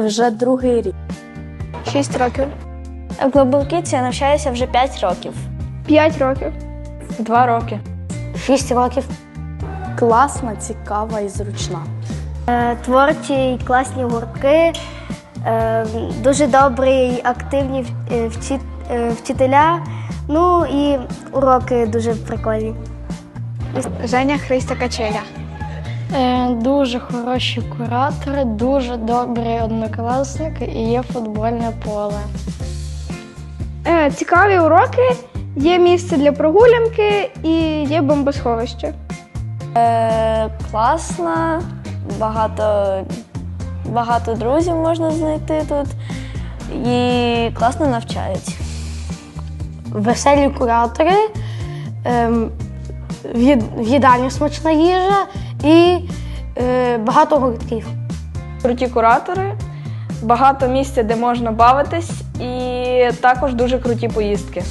вже другий рік. Шість років. В Global Kids я навчаюся вже 5 років. П'ять років. Два роки. Шість років. Класна, цікава і зручна. Е, Творчі й класні гуртки, е, дуже добрі й активні е, вчи- е, вчителя. Ну і уроки дуже прикольні. Женя Христа Качеля. Е, Дуже хороші куратори, дуже добрі однокласники і є футбольне поле. Е, цікаві уроки, є місце для прогулянки і є бомбосховище. Е, класна, багато, багато друзів можна знайти тут і класно навчають. Веселі куратори, їд- в їдальні смачна їжа і е, багато гуртків. Круті куратори, багато місця, де можна бавитись, і також дуже круті поїздки.